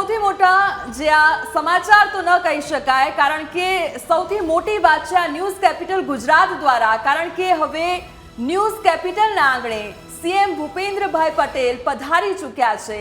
સૌથી મોટા જે આ સમાચાર તો ન કહી શકાય, કારણ કે સૌથી મોટી વાત છે આ ન્યૂઝ કેપિટલ ગુજરાત દ્વારા, કારણ કે હવે ન્યૂઝ કેપિટલના આંગણે સીએમ ભૂપેન્દ્રભાઈ પટેલ પધારી ચૂક્યા છે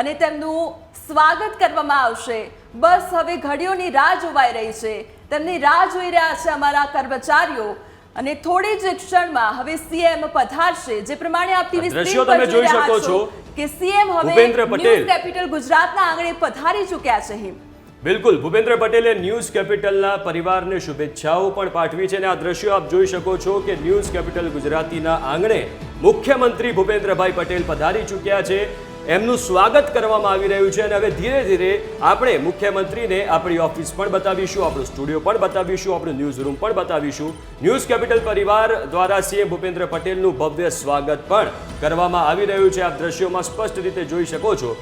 અને તેમનું સ્વાગત કરવામાં આવશે. બસ હવે ઘડીઓની રાહ જોવાઈ રહી છે. તેમની રાહ જોઈ રહ્યા છે અમારા કર્મચારીઓ. અને થોડી જ ક્ષણમાં હવે સીએમ પધારશે જે પ્રમાણે આપ ટીવી દ્રશ્યો તમે જોઈ શકો છો છો. કે સીએમ હવે ભૂપેન્દ્ર પટેલ. કેપિટલ ગુજરાતના આંગણે પધારી ચૂક્યા છે હિમ બિલકુલ ભૂપેન્દ્ર પટેલે ન્યૂઝ કેપિટલના પરિવારને શુભેચ્છાઓ પણ પાઠવી છે અને આ દ્રશ્યો આપ જોઈ શકો છો કે ન્યૂઝ કેપિટલ ગુજરાતીના આંગણે મુખ્યમંત્રી ભૂપેન્દ્રભાઈ પટેલ પધારી ચૂક્યા છે એમનું સ્વાગત કરવામાં આવી રહ્યું છે અને હવે ધીરે ધીરે આપણે મુખ્યમંત્રીને આપણી ઓફિસ પણ બતાવીશું, આપણો સ્ટુડિયો પણ બતાવીશું, આપણું ન્યૂઝ રૂમ પણ બતાવીશું. ન્યૂઝ કેપિટલ પરિવાર દ્વારા સીએમ ભૂપેન્દ્ર પટેલનું ભવ્ય સ્વાગત પણ કરવામાં આવી રહ્યું છે. આપ દ્રશ્યોમાં સ્પષ્ટ રીતે જોઈ શકો છો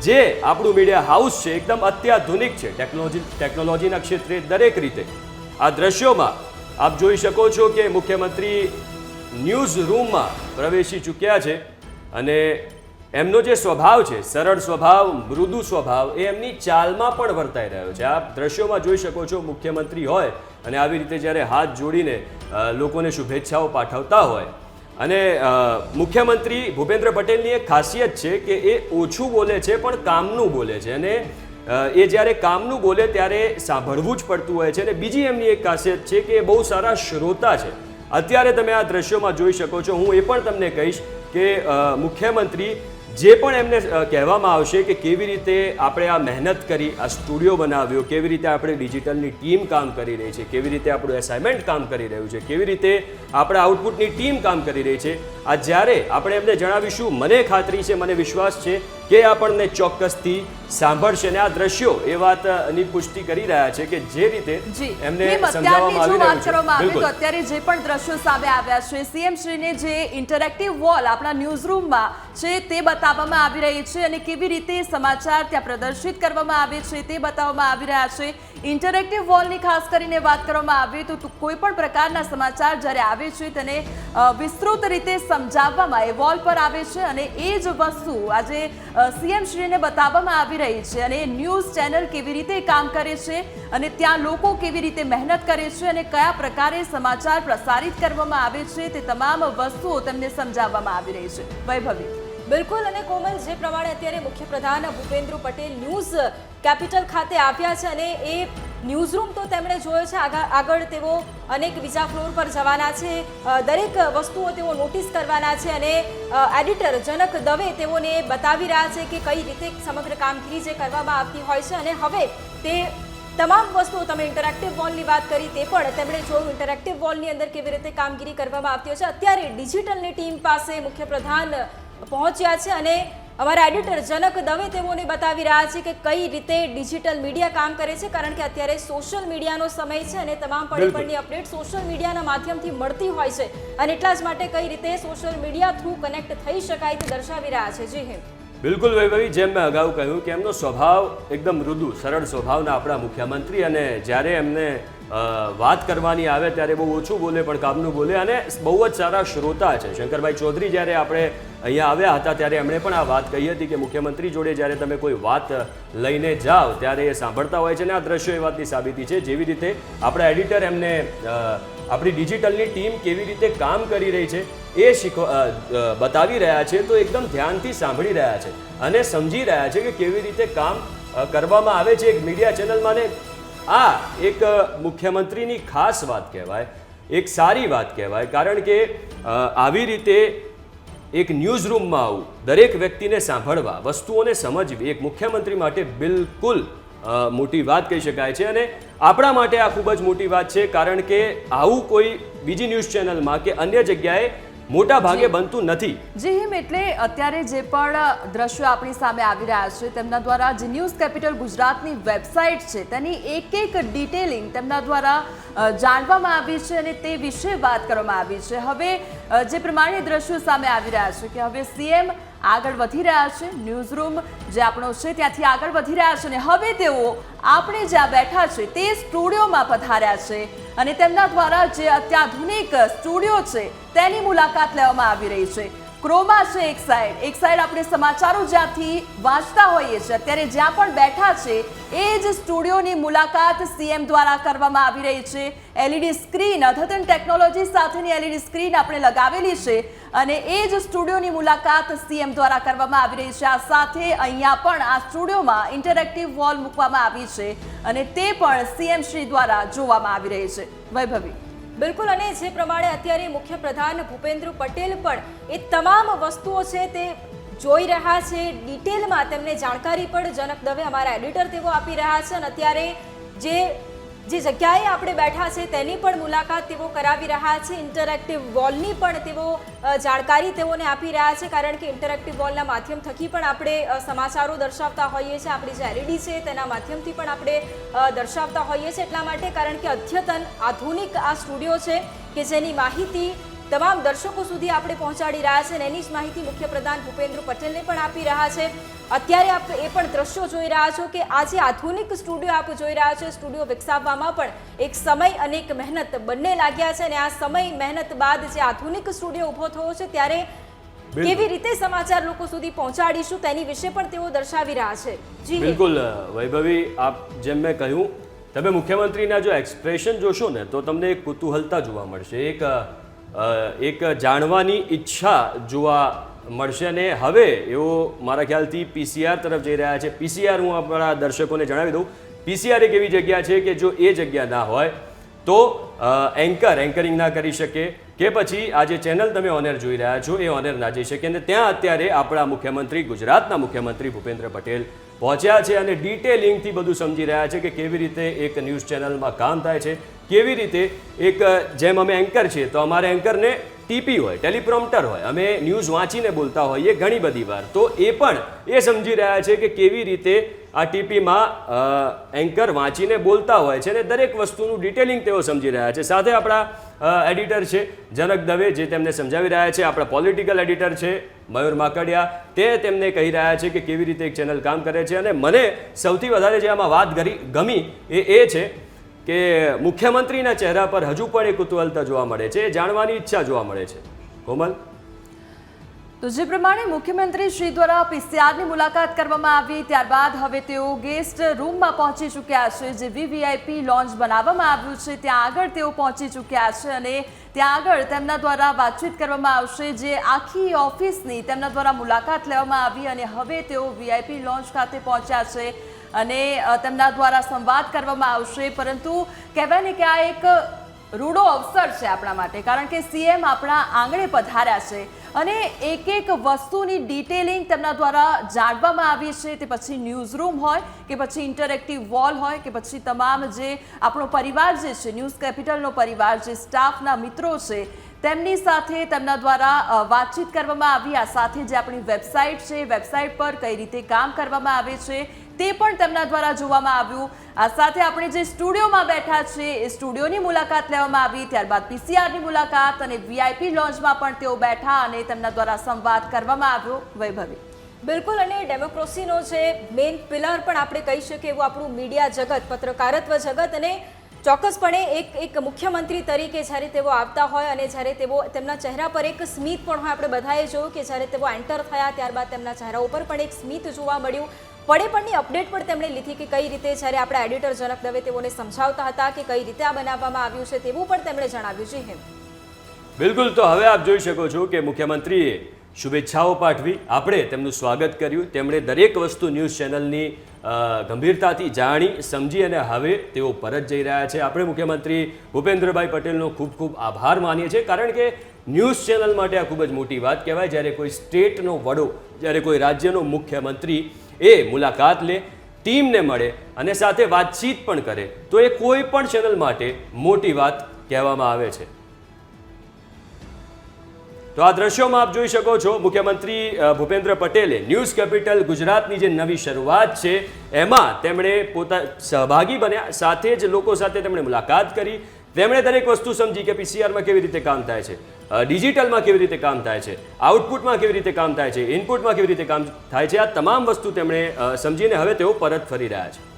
જે આપણું મીડિયા હાઉસ છે, એકદમ અત્યાધુનિક છે. ટેકનોલોજી ટેકનોલોજીના ક્ષેત્રે દરેક રીતે. આ દ્રશ્યોમાં આપ જોઈ શકો છો કે મુખ્યમંત્રી ન્યૂઝ રૂમમાં પ્રવેશી ચૂક્યા છે અને એમનો જે સ્વભાવ છે, સરળ સ્વભાવ, મૃદુ સ્વભાવ, એ એમની ચાલમાં પણ વર્તાઈ રહ્યો છે. આપ દ્રશ્યોમાં જોઈ શકો છો, મુખ્યમંત્રી હોય અને આવી રીતે જ્યારે હાથ જોડીને લોકોને શુભેચ્છાઓ પાઠવતા હોય. અને મુખ્યમંત્રી ભૂપેન્દ્ર પટેલની એક ખાસિયત છે કે એ ઓછું બોલે છે, પણ કામનું બોલે છે. અને એ જ્યારે કામનું બોલે ત્યારે સાંભળવું જ પડતું હોય છે. અને બીજી એમની એક ખાસિયત છે કે એ બહુ સારા શ્રોતા છે. અત્યારે તમે આ દ્રશ્યોમાં જોઈ શકો છો. હું એ પણ તમને કહીશ કે મુખ્યમંત્રી જે પણ એમને કહેવામાં આવશે કે કેવી રીતે આપણે આ મહેનત કરી, આ સ્ટુડિયો બનાવ્યો, કેવી રીતે આપણે ડિજિટલની ટીમ કામ કરી રહી છે, કેવી રીતે આપણું એસાઇનમેન્ટ કામ કરી રહ્યું છે, કેવી રીતે આપણા આઉટપુટની ટીમ કામ કરી રહી છે, આ જ્યારે આપણે એમને જણાવીશું, મને ખાતરી છે, મને વિશ્વાસ છે કે આપણને ચોક્કસથી સાંભળશે અને આ દ્રશ્યો એ વાતની પુષ્ટિ કરી રહ્યા છે કે જે રીતે એમને સમજાવવામાં આવે રહ્યું અત્યારે જે પણ દ્રશ્યો સામે આવ્યા છે સીએમ શ્રીને જે ઇન્ટરેક્ટિવ વોલ આપણા ન્યૂઝ રૂમમાં છે તે બતાવવામાં આવી રહી છે અને કેવી રીતે સમાચાર ત્યાં પ્રદર્શિત કરવામાં આવે છે તે બતાવવામાં આવી રહ્યા છે. ઇન્ટરેક્ટિવ વોલની ખાસ કરીને વાત કરવામાં આવે તો કોઈ પણ પ્રકારના સમાચાર જ્યારે આવે છે તેને વિસ્તૃત રીતે સમજાવવામાં એ વોલ પર આવે છે અને એ જ વસ્તુ આજે સીએમ શ્રીને બતાવવામાં આવી રહી છે અને ન્યૂઝ ચેનલ કેવી રીતે કામ કરે છે અને ત્યાં લોકો કેવી રીતે મહેનત કરે છે અને કયા પ્રકારે સમાચાર પ્રસારિત કરવામાં આવે છે તે તમામ વસ્તુઓ તેમને સમજાવવામાં આવી રહી છે. વૈભવી. બિલકુલ અને કોમલ, જે પ્રમાણે અત્યારે મુખ્યપ્રધાન ભૂપેન્દ્ર પટેલ ન્યૂઝ કેપિટલ ખાતે આવ્યા છે અને એ ન્યૂઝ રૂમ તો તેમણે જોયો છે. આગળ તેઓ અનેક બીજા ફ્લોર પર જવાના છે. દરેક વસ્તુઓ તેઓ નોટિસ કરવાના છે અને એડિટર જનક દવે તેઓને બતાવી રહ્યા છે કે કઈ રીતે સમગ્ર કામગીરી જે કરવામાં આવતી હોય છે અને હવે તે તમામ વસ્તુઓ, તમે ઇન્ટરેક્ટિવ વોલની વાત કરી તે પણ તેમણે જોયું. ઇન્ટરેક્ટિવ વોલની અંદર કેવી રીતે કામગીરી કરવામાં આવતી હોય છે. અત્યારે ડિજિટલની ટીમ પાસે મુખ્યપ્રધાન પહોંચ્યા છે અને અમારા એડિટર જનક દવે તેઓને બતાવી રહ્યા છે કે કઈ રીતે ડિજિટલ મીડિયા કામ કરે છે કારણ કે અત્યારે સોશિયલ મીડિયાનો સમય છે અને તમામ. પળની અપડેટ સોશિયલ મીડિયાના માધ્યમથી મળતી હોય છે અને એટલા જ માટે કઈ રીતે સોશિયલ મીડિયા થ્રુ કનેક્ટ થઈ શકાય તે દર્શાવી રહ્યા છે જી હિમ બિલકુલ વૈભવી જેમ મેં અગાઉ કહ્યું કે એમનો સ્વભાવ એકદમ મૃદુ સરળ સ્વભાવના આપણા મુખ્યમંત્રી અને જ્યારે એમને વાત કરવાની આવે ત્યારે બહુ ઓછું બોલે પણ કામનું બોલે અને બહુ જ સારા શ્રોતા છે. શંકરભાઈ ચૌધરી જ્યારે આપણે અહીંયા આવ્યા હતા ત્યારે એમણે પણ આ વાત કહી હતી કે મુખ્યમંત્રી જોડે જ્યારે તમે કોઈ વાત લઈને જાઓ ત્યારે એ સાંભળતા હોય છે અને આ દ્રશ્યો એ વાતની સાબિતી છે. જેવી રીતે આપણા એડિટર એમને આપણી ડિજિટલની ટીમ કેવી રીતે કામ કરી રહી છે એ શીખો અ, અ, બતાવી રહ્યા છે તો એકદમ ધ્યાનથી સાંભળી રહ્યા છે અને સમજી રહ્યા છે કે કેવી રીતે કામ કરવામાં આવે છે. એક મીડિયા ચેનલમાં ને આ એક મુખ્યમંત્રીની ખાસ વાત કહેવાય, એક સારી વાત કહેવાય, કારણ કે આવી રીતે એક ન્યૂઝ રૂમમાં આવું, દરેક વ્યક્તિને સાંભળવા, વસ્તુઓને સમજવી, એક મુખ્યમંત્રી માટે બિલકુલ મોટી વાત કહી શકાય છે. અને આપણા માટે આ ખૂબ જ મોટી વાત છે, કારણ કે આવું કોઈ બીજી ન્યૂઝ ચેનલમાં કે અન્ય જગ્યાએ મોટા ભાગે બનતું નથી. જી હિમ, એટલે અત્યારે જે પણ દ્રશ્યો આપણી સામે આવી રહ્યા છે, તેમના દ્વારા જે ન્યૂઝ કેપિટલ ગુજરાતની વેબસાઇટ છે, તેની એક એક ડિટેલિંગ તેમના દ્વારા જાણવામાં આવી છે અને તે વિશે વાત કરવામાં આવી છે. હવે જે પ્રમાણે દ્રશ્યો સામે આવી રહ્યા છે કે હવે સીએમ આગળ વધી રહ્યા છે ન્યૂઝ રૂમ જે આપણો છે ત્યાંથી આગળ વધી રહ્યા છે અને હવે તેઓ આપણે જ્યાં બેઠા છે તે સ્ટુડિયોમાં પધાર્યા છે. અને તેમના દ્વારા જે અત્યાધુનિક સ્ટુડિયો છે તેની મુલાકાત લેવામાં આવી રહી છે. ક્રોમા છે એક સાઈડ એક સાઈડ આપણે સમાચારો જ્યાંથી વાંચતા હોઈએ છીએ. અત્યારે જ્યાં પણ બેઠા છે, એ જ સ્ટુડિયોની મુલાકાત સીએમ દ્વારા કરવામાં આવી રહી છે. એલઈડી સ્ક્રીન, અદ્યતન ટેકનોલોજી સાથેની એલઈડી સ્ક્રીન આપણે લગાવેલી છે અને એ જ સ્ટુડિયોની મુલાકાત સીએમ દ્વારા કરવામાં આવી રહી છે. આ સાથે અહીંયા પણ આ સ્ટુડિયોમાં ઇન્ટરેક્ટિવ વોલ મૂકવામાં આવી છે અને તે પણ સીએમ શ્રી દ્વારા જોવામાં આવી રહી છે. વૈભવી. બિલકુલ, અને જે પ્રમાણે અત્યારે મુખ્યપ્રધાન ભૂપેન્દ્ર પટેલ પણ એ તમામ વસ્તુઓ છે તે જોઈ રહ્યા છે. ડિટેલમાં તેમને જાણકારી પણ જનક દવે અમારા એડિટર તેઓ આપી રહ્યા છે. અને અત્યારે જે જે જગ્યાએ આપણે બેઠા છે તેની પણ મુલાકાત તેઓ કરાવી રહ્યા છે. ઇન્ટરેક્ટિવ વોલની પણ તેઓ જાણકારી તેઓને આપી રહ્યા છે કારણ કે ઇન્ટરેક્ટિવ વોલના માધ્યમ થકી પણ આપણે સમાચારો દર્શાવતા હોઈએ છીએ. આપણી જે એલઈડી છે તેના માધ્યમથી પણ આપણે દર્શાવતા હોઈએ છીએ. એટલા માટે કારણ કે અદ્યતન આધુનિક આ સ્ટુડિયો છે કે જેની માહિતી તમામ દર્શકો સુધી આપણે પહોંચાડી રહ્યા છે અને એની જ માહિતી મુખ્યપ્રધાન ભૂપેન્દ્ર પટેલને પણ આપી રહ્યા છે. અત્યારે આપ એ પણ દ્રશ્યો જોઈ રહ્યા છો કે આ જે આધુનિક સ્ટુડિયો આપ જોઈ રહ્યા છો. સ્ટુડિયો વિકસાવવામાં પણ એક સમય અને એક મહેનત બંને લાગ્યા છે અને આ સમય મહેનત બાદ જે આધુનિક સ્ટુડિયો ઊભો થયો છે ત્યારે કેવી રીતે સમાચાર લોકો સુધી પહોંચાડીશું તેની વિશે પણ તેઓ દર્શાવી રહ્યા છે. જી. બિલકુલ વૈભવી આપ જેમ મેં કહ્યું તમે મુખ્યમંત્રીના જો એક્સપ્રેશન જોશો ને તો તમને એક કુતૂહલતા જોવા મળશે. એક એક જાણવાની ઈચ્છા જોવા મળશે અને હવે એવો મારા ખ્યાલથી પીસીઆર તરફ જઈ રહ્યા છે. પીસીઆર હું આપણા દર્શકોને જણાવી દઉં. પીસીઆર એક એવી જગ્યા છે કે જો એ જગ્યા ના હોય તો એન્કર એન્કરિંગ ના કરી શકે કે પછી આ જે ચેનલ તમે ઓનર જોઈ રહ્યા છો એ ઓનર ના જઈ શકે અને ત્યાં અત્યારે આપણા મુખ્યમંત્રી, ગુજરાતના મુખ્યમંત્રી ભૂપેન્દ્ર પટેલ પહોંચ્યા છે અને ડિટેલિંગથી બધું સમજી રહ્યા છે કે કેવી રીતે એક ન્યૂઝ ચેનલમાં કામ થાય છે. કેવી રીતે એક જેમ અમે એન્કર છીએ, તો અમારે એન્કરને ટીપી હોય ટેલિપ્રોમ્પ્ટર હોય, અમે ન્યૂઝ વાંચીને બોલતા હોઈએ ઘણી બધી વાર. તો એ પણ એ સમજી રહ્યા છે કે કેવી રીતે આ ટીપીમાં એન્કર વાંચીને બોલતા હોય છે અને દરેક વસ્તુનું ડિટેલિંગ તેઓ સમજી રહ્યા છે. સાથે આપણા એડિટર છે, જનક દવે, જે તેમને સમજાવી રહ્યા છે. આપણા પોલિટિકલ એડિટર છે, મયુર માકડિયા, તે તેમને કહી રહ્યા છે કે કેવી રીતે એક ચેનલ કામ કરે છે. અને મને સૌથી વધારે જે આમાં વાત ગરી, ગમી એ એ છે કે મુખ્યમંત્રીના ચહેરા પર હજુ પણ એ કુતૂહલતા જોવા મળે છે, જાણવાની ઈચ્છા જોવા મળે છે. કોમલ? તો જે પ્રમાણે મુખ્યમંત્રી શ્રી દ્વારા પીસીઆરની મુલાકાત કરવામાં આવી, ત્યારબાદ હવે તેઓ ગેસ્ટ રૂમમાં પહોંચી ચૂક્યા છે, જે વીવીઆઈપી લોન્ચ બનાવવામાં આવ્યું છે. ત્યાં આગળ તેઓ પહોંચી ચૂક્યા છે અને ત્યાં આગળ તેમના દ્વારા વાતચીત કરવામાં આવશે, જે આખી ઓફિસની તેમના દ્વારા મુલાકાત લેવામાં આવી અને હવે તેઓ વીઆઈપી લોન્ચ ખાતે પહોંચ્યા છે. અને તેમના દ્વારા સંવાદ કરવામાં આવશે. પરંતુ કહેવાય ને કે આ એક રૂડો અવસર છે આપણા માટે, કારણ કે સીએમ આપણા આંગણે પધાર્યા છે અને એક એક વસ્તુની ડિટેલિંગ તેમના દ્વારા જાણવામાં આવી છે. તે પછી ન્યૂઝ રૂમ હોય કે પછી ઇન્ટરેક્ટિવ વોલ હોય કે પછી તમામ જે આપણો પરિવાર જે છે, ન્યૂઝ કેપિટલનો પરિવાર જે સ્ટાફના મિત્રો છે, તેમની સાથે તેમના દ્વારા વાતચીત કરવામાં આવી. આ સાથે જે આપણી વેબસાઇટ છે, વેબસાઇટ પર કઈ રીતે કામ કરવામાં આવે છે તે પણ તેમના દ્વારા જોવામાં આવ્યું. આ સાથે આપણે જે સ્ટુડિયોમાં બેઠા છે, એ સ્ટુડિયોની મુલાકાત લેવામાં આવી. ત્યારબાદ પીસીઆરની મુલાકાત અને વીઆઈપી લોન્જમાં પણ તેઓ બેઠા અને તેમના દ્વારા સંવાદ કરવામાં આવ્યો. વૈભવી. બિલકુલ, અને ડેમોક્રેસીનો જે મેઇન પિલર પણ આપણે કહી શકીએ એવું આપણું મીડિયા જગત, પત્રકારત્વ જગત અને ચોક્કસપણે એક એક મુખ્યમંત્રી તરીકે જ્યારે તેઓ આવતા હોય અને જ્યારે તેઓ તેમના ચહેરા પર એક સ્મિત પણ હોય, આપણે બધાએ જોયું કે જ્યારે તેઓ એન્ટર થયા ત્યારબાદ તેમના ચહેરા ઉપર પણ એક સ્મિત જોવા મળ્યું. પડે પણની અપડેટ પણ તેમણે લીધી કે કઈ રીતે જ્યારે આપણા એડિટર જનક દવે તેઓને સમજાવતા હતા કે કઈ રીતે આ બનાવવામાં આવ્યું છે તેવું પણ તેમણે જણાવ્યું. છે હેમ બિલકુલ, તો હવે આપ જોઈ શકો છો કે મુખ્યમંત્રીએ શુભેચ્છાઓ પાઠવી. આપણે તેમનું સ્વાગત કર્યું. તેમણે દરેક વસ્તુ ન્યૂઝ ચેનલની ગંભીરતાથી જાણી, સમજી અને હવે તેઓ પરત જઈ રહ્યા છે. આપણે મુખ્યમંત્રી ભૂપેન્દ્રભાઈ પટેલનો ખૂબ ખૂબ આભાર માનીએ છીએ. કારણ કે ન્યૂઝ ચેનલ માટે આ ખૂબ જ મોટી વાત કહેવાય. જ્યારે કોઈ સ્ટેટનો વડો, જ્યારે કોઈ રાજ્યનો મુખ્યમંત્રી એ મુલાકાત લે, ટીમને મળે અને સાથે વાતચીત પણ કરે, તો એ કોઈ પણ ચેનલ માટે મોટી વાત કહેવામાં આવે છે. તો આ દ્રશ્યોમાં આપ જોઈ શકો છો મુખ્યમંત્રી ભૂપેન્દ્ર પટેલે ન્યૂઝ કેપિટલ ગુજરાતની જે નવી શરૂઆત છે, એમાં તેમણે પોતા સહભાગી બન્યા, સાથે જ લોકો સાથે તેમણે મુલાકાત કરી. તેમણે દરેક વસ્તુ સમજી કે પીસીઆરમાં કેવી રીતે કામ થાય છે ડિજિટલમાં કેવી રીતે કામ થાય છે, આઉટપુટમાં કેવી રીતે કામ થાય છે, ઇનપુટમાં કેવી રીતે કામ થાય છે, આ તમામ વસ્તુ તેમણે સમજીને હવે તેઓ પરત ફરી રહ્યા છે.